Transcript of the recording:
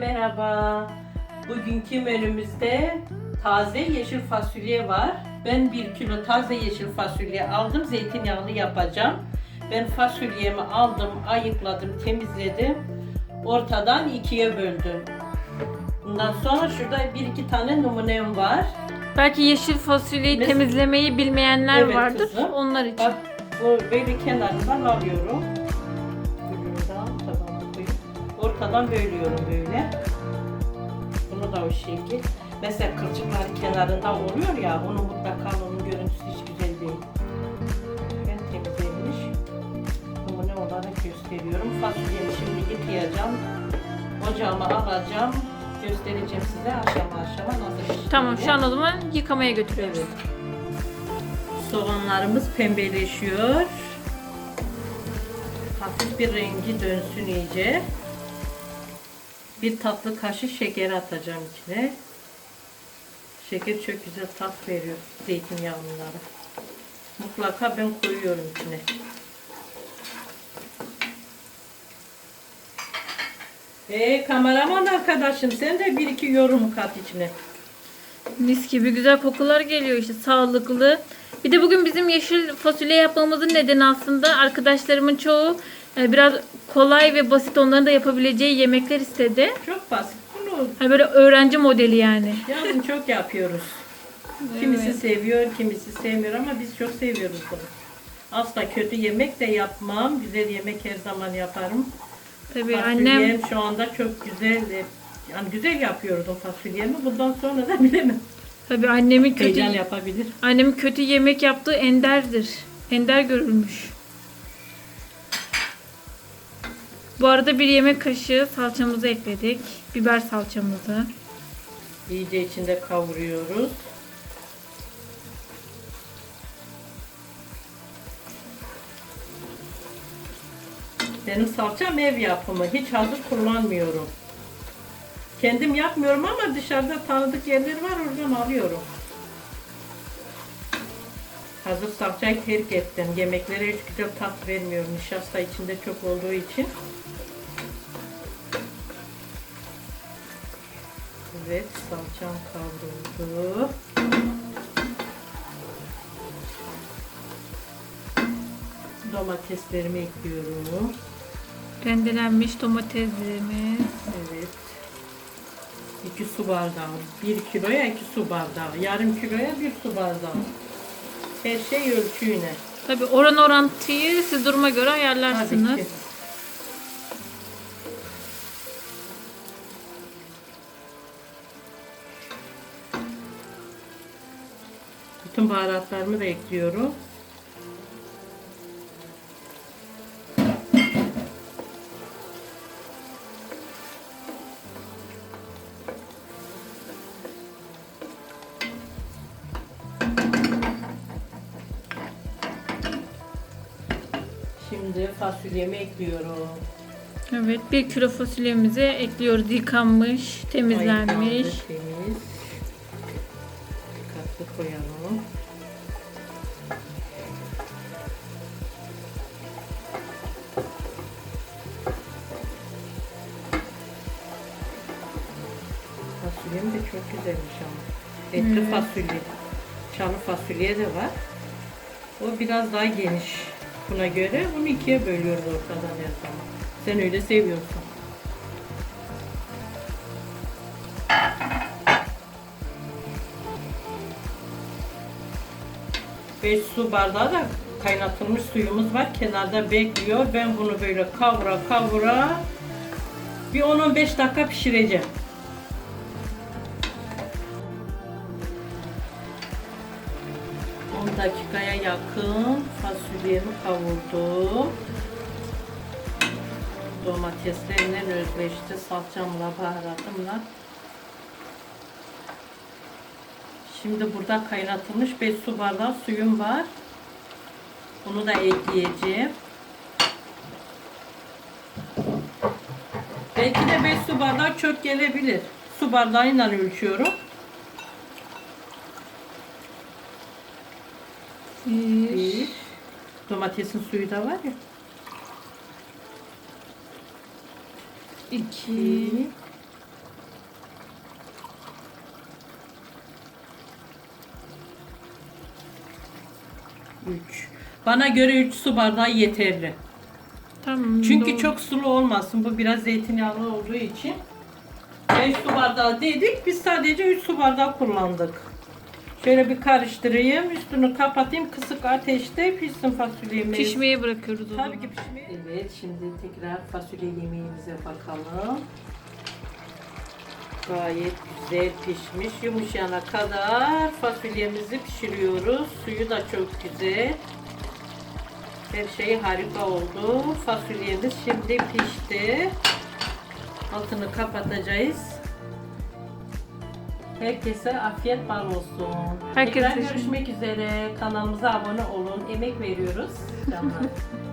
Merhaba. Bugünkü menümüzde taze yeşil fasulye var. Ben bir kilo taze yeşil fasulye aldım. Zeytinyağlı yapacağım. Ben fasulyemi aldım, ayıkladım, temizledim. Ortadan ikiye böldüm. Bundan sonra şurada bir iki tane numunem var. Belki yeşil fasulyeyi Mes- temizlemeyi bilmeyenler Evet vardır. kızım. Onlar için. Bak bu böyle kenarından alıyorum. Ortadan bölüyorum böyle. Bunu da o şekil. Mesela kılçıklar kenarında oluyor ya, onu mutlaka onun görüntüsü hiç güzel değil. Ben temizlemiş. Numune olarak gösteriyorum. Fasulyemi şimdi yıkayacağım. Ocağıma alacağım. Göstereceğim size aşama aşama nasıl piştiğini. Tamam şu an o zaman yıkamaya götürüyoruz. Evet. Soğanlarımız pembeleşiyor. Hafif bir rengi dönsün iyice. Bir tatlı kaşık şeker atacağım içine. Şeker çok güzel tat veriyor zeytinyağlılara. Mutlaka ben koyuyorum içine. Ee, kameraman arkadaşım sen de bir iki yorum kat içine. Mis gibi güzel kokular geliyor işte sağlıklı. Bir de bugün bizim yeşil fasulye yapmamızın nedeni aslında arkadaşlarımın çoğu e, biraz kolay ve basit onların da yapabileceği yemekler istedi. Çok basit. Bunu Hani böyle öğrenci modeli yani. Yazın çok yapıyoruz. Kimisi seviyor, kimisi sevmiyor ama biz çok seviyoruz bunu. Asla kötü yemek de yapmam. Güzel yemek her zaman yaparım. Tabii Fasulyem annem şu anda çok güzel. e, Yani güzel yapıyordum fasulyemi. Bundan sonra da bilemem. tabii annemin kötü Heyecan yapabilir. annemin kötü yemek yaptığı enderdir. Ender görülmüş. Bu arada bir yemek kaşığı salçamızı ekledik. Biber salçamızı. İyice içinde kavuruyoruz. Benim salçam ev yapımı. Hiç hazır kullanmıyorum. Kendim yapmıyorum ama dışarıda tanıdık yerler var oradan alıyorum. Hazır salçayı terk ettim. Yemeklere hiç güzel tat vermiyor. Nişasta içinde çok olduğu için. Evet, salçam kavruldu. Domateslerimi ekliyorum. Rendelenmiş domateslerimiz. Evet. 2 su bardağı. 1 kiloya 2 su bardağı. Yarım kiloya 1 su bardağı. Her şey ölçüyle. Tabii oran orantıyı siz duruma göre Tabii ayarlarsınız. ki. Bütün baharatlarımı da ekliyorum. Şimdi fasulyemi ekliyorum. Evet, bir kilo fasulyemizi ekliyoruz. Yıkanmış, temizlenmiş. Ayıklandı, Temiz. Dikkatli koyalım. Fasulyem de çok güzelmiş ama. Etli Evet. fasulye. Çalı fasulye de var. O biraz daha geniş. Buna göre bunu ikiye bölüyoruz ortadan her zaman. Sen öyle seviyorsun. 5 su bardağı da kaynatılmış suyumuz var. Kenarda bekliyor. Ben bunu böyle kavura kavura bir 10-15 dakika pişireceğim. Yakın fasulyemi kavurdum. Domateslerimle özleşti. Salçamla, baharatımla. Şimdi burada kaynatılmış 5 su bardağı suyum var. Bunu da ekleyeceğim. Belki de 5 su bardağı çok gelebilir. Su bardağıyla ölçüyorum. Bir. Domatesin suyu da var ya. İki. Üç. Bana göre 3 su bardağı yeterli. Tamam. Çünkü doğru. çok sulu olmasın. Bu biraz zeytinyağlı olduğu için. 5 su bardağı dedik. Biz sadece 3 su bardağı kullandık. Şöyle bir karıştırayım. Üstünü kapatayım. Kısık ateşte pişsin fasulyemiz. pişmeye bırakıyoruz o Tabii zaman. ki pişmeye. Evet şimdi tekrar fasulye yemeğimize bakalım. Gayet güzel pişmiş. Yumuşayana kadar fasulyemizi pişiriyoruz. Suyu da çok güzel. Her şey harika oldu. Fasulyemiz şimdi pişti. Altını kapatacağız. Herkese afiyet bal olsun. Herkese Tekrar görüşmek üzere. Kanalımıza abone olun. Emek veriyoruz. Canlar.